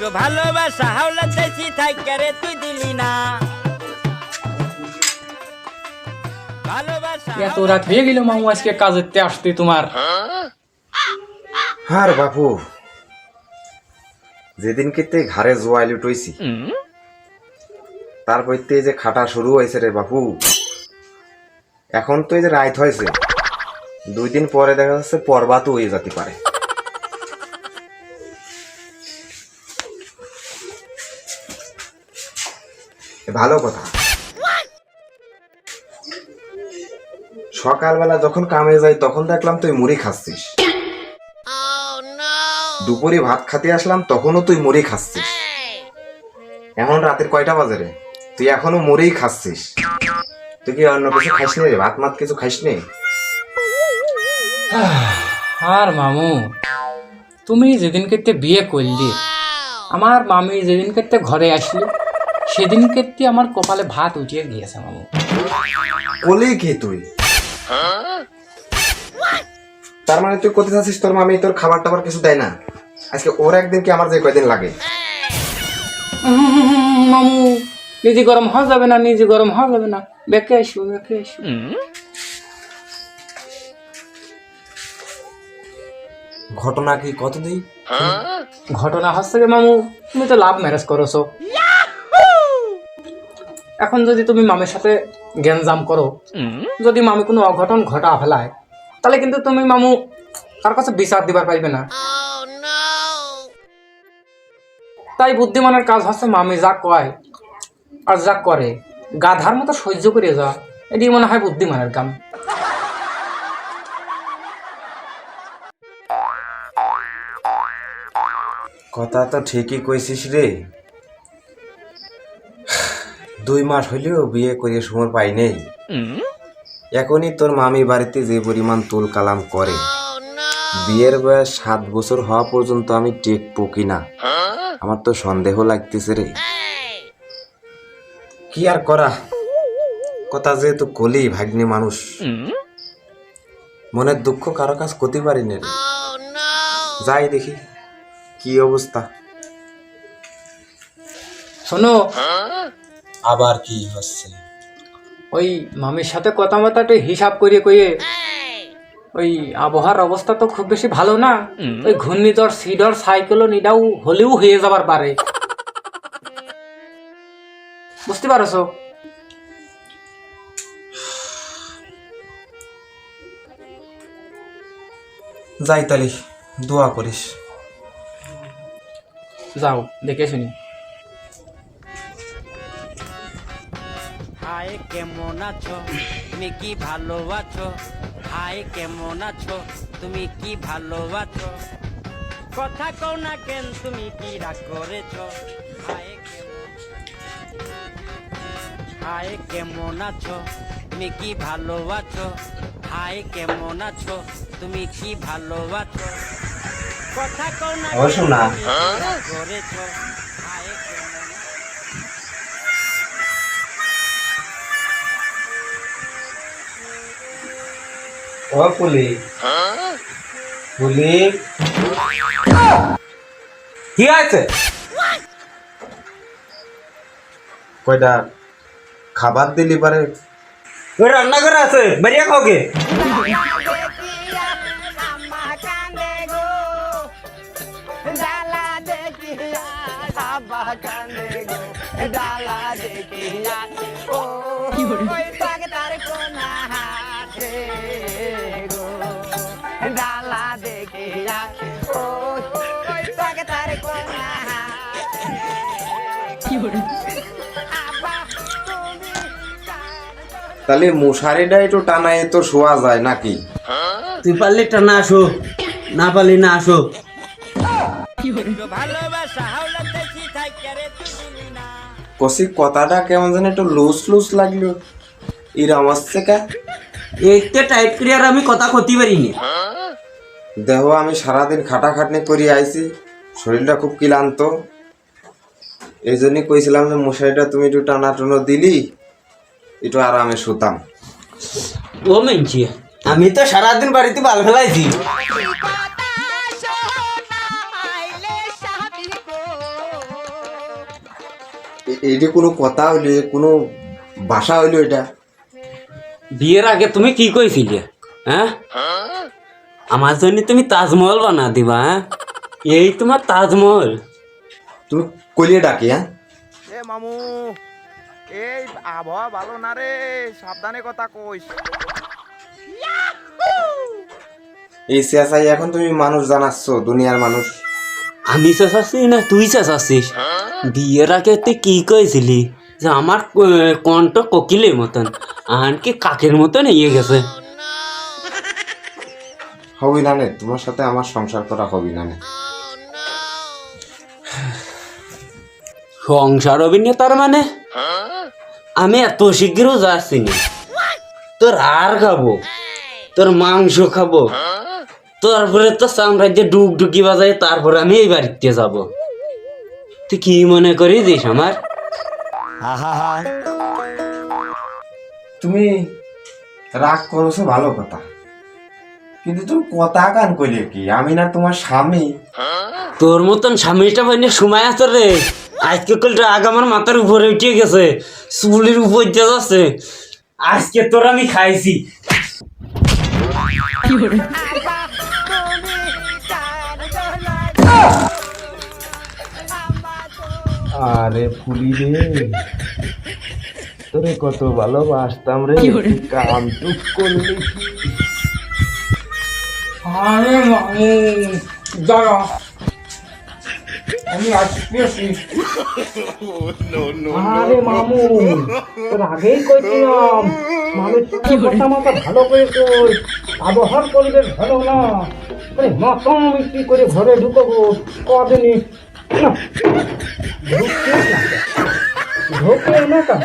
একটু ভালোবাসা হাওলা দেশি থাইকা রে তুই দিলি না। এত রাত হয়ে গেল মামু আজকে কাজেতে আসতে তোমার। আর বাপু যেদিন কেতে লুটইছি তারপর যে খাটা শুরু হয়েছে রে বাপু এখন তো এই যে রাইত হয়েছে দুই দিন পরে দেখা যাচ্ছে পর্বাতও হয়ে যেতে পারে। ভালো কথা। সকালবেলা যখন কামে যাই, তখন দেখলাম তুই মুড়ি খাচ্ছিস। দুপুরে ভাত খেতে আসলাম, তখনও তুই মুড়ি খাচ্ছিস। এখন রাতের কয়টা বাজে রে? তুই এখনও মুড়িই খাচ্ছিস। তুই কি অন্য কিছু খাইস নি? ভাত মাত কিছু খাইস নি? আর মামু, তুমি যেদিন কেতে বিয়ে করলি, আমার মামি যেদিন কেতে ঘরে আসলো সেদিন কেতে আমার কপালে ভাত উঠিয়ে গিয়েছে মামু। বলেই কি তুই? তার মানে তুই কোথায় আছিস? তোর মামি তোর খাবার টাবার কিছু দেয় না। আজকে ওর একদিন কি আমার যে কয়দিন লাগে? মামু নিজে গরম হওয়া যাবে না নিজে গরম হওয়া যাবে না। বেঁকে আসো বেঁকে আসো। ঘটনা কি কতদিন? ঘটনা হচ্ছে মামু তুমি তো লাভ ম্যারেজ করেছ। এখন যদি তুমি মামির সাথে গ্যাঞ্জাম করো যদি মামি কোনো অঘটন ঘটা ফেলায় তাহলে কিন্তু তুমি মামু তার কাছে বিচার দিবার পারবে না। তাই বুদ্ধিমানের কাজ হচ্ছে মামি যা কয় আর যা করে। গাধার মতো সহ্য করে যা এটি মনে হয় বুদ্ধিমানের কাম। কথা তো ঠিকই কইছিস রে। দুই মাস হইলেও বিয়ে করে সময় পাই নেই। এখনই তোর মামি বাড়িতে যে পরিমাণ তুল কালাম করে। বিয়ের বয়স সাত বছর হওয়া পর্যন্ত আমি টেক পকি না আমার তো সন্দেহ লাগতেছে রে। কি আর করা? কথা যেহেতু কলি ভাগ্নি মানুষ। মনের দুঃখ কারও কাজ করতে পারি না রে। যাই দেখি কি অবস্থা? শোনো আবার কি হচ্ছে? ওই মামির সাথে কথা মতো একটু হিসাব করিয়ে কইয়ে ওই আবহাওয়ার অবস্থা তো খুব বেশি ভালো না। ওই ঘূর্ণিঝড় সিডর সাইক্লোন নিটাও হলেও হয়ে যাবার পারে। বুঝতে পারছ? যাই তালি দোয়া করিস। যাও দেখে শুনি। হায় কেমন আছো? তুমি কি ভালো আছো হায় কেমন আছো? তুমি কি ভালো আছো কথা কও না কেন তুমি কি রাগ করেছ? কেমন হায় কেমন আছো? তুমি কি ভালো আছো হায় কেমন আছো? তুমি কি ভালো আছো কথা কও না শোনা। তুমি কি রাগ করেছ? ও পুলি পুলি কি আছে কয়টা? খাবার দিলি পারে ওই রান্না করে আছে বেরিয়ে কে তাহলে মশারিটা একটু টানায় তো শোয়া যায় নাকি? তুই পারলে টানা আসো না পারলি না আসো। কষি কথাটা কেমন যেন একটু লুজ লুজ লাগল। ইরাম আসছে কা? এইতে টাইট করে আর আমি কথা ক্ষতি পারিনি। দেহ আমি সারাদিন খাটাখাটনি করে আইছি শরীরটা খুব ক্লান্ত। এই জন্যই কইছিলাম যে মশারিটা তুমি একটু টানা টুনো দিলি একটু আরামে শুতাম। ও মেনছি আমি তো সারাদিন বাড়িতে বাল ফেলাইছি। এইটা কোনো কথা হইল কোনো ভাষা হইল এটা? বিয়ের আগে তুমি কি কইছিলে হ্যাঁ? আমার জন্য তুমি তাজমহল বানা দিবা হ্যাঁ? এই তোমার তাজমহল। তুমি কলিয়ে ডাকি হ্যাঁ? এ মামু এই আবহাওয়া ভালো না রে সাবধানে কথা কইস। এই চেঁচাই এখন তুমি মানুষ জানাচ্ছ দুনিয়ার মানুষ। আমি চেঁচাচ্ছি না তুই চেঁচাচ্ছিস? বিয়ের আগে তুই কি কইছিলি? যে আমার কণ্ঠ কোকিলের মতন। আনকি কাকের মতন ইয়ে গেছে। হবি না নে তোমার সাথে আমার সংসার করা হবি না নে সংসার অভিনেতার মানে? আমি এত শীঘ্র যাচ্ছি না তোর আর খাব তোর মাংস খাব তারপরে তো সাম্রাজ্যে ডুক ডুকি বাজাই তারপরে আমি এই বাড়িতে যাব। তুই কি মনে করিস আমার? তুমি রাগ করছ ভালো কথা। কিন্তু তুমি কথা কান কইলে কি? আমি না তোমার স্বামী। তোর মতন স্বামীটা পাইনি সময় আছে রে। আজকে কলটা আগ আমার মাথার উপরে উঠে গেছে। চুলির উপর দিয়ে যাচ্ছে। আজকে তোর আমি খাইছি। আরে ফুলি রে। তোরে কত ভালোবাসতাম রে। কাম টুক করলি আরে মামু দাঁড়া। আমি আসতেছি আরে মামু তোর আগেই কইছিলাম। মামির কথা মতো ভালো করে কই। আবহাওয়ার পরিবেশ ভালো না। কি করে ঘরে ঢুকবো? কদিনই না ঢুকতে না ঢুকলে না কেন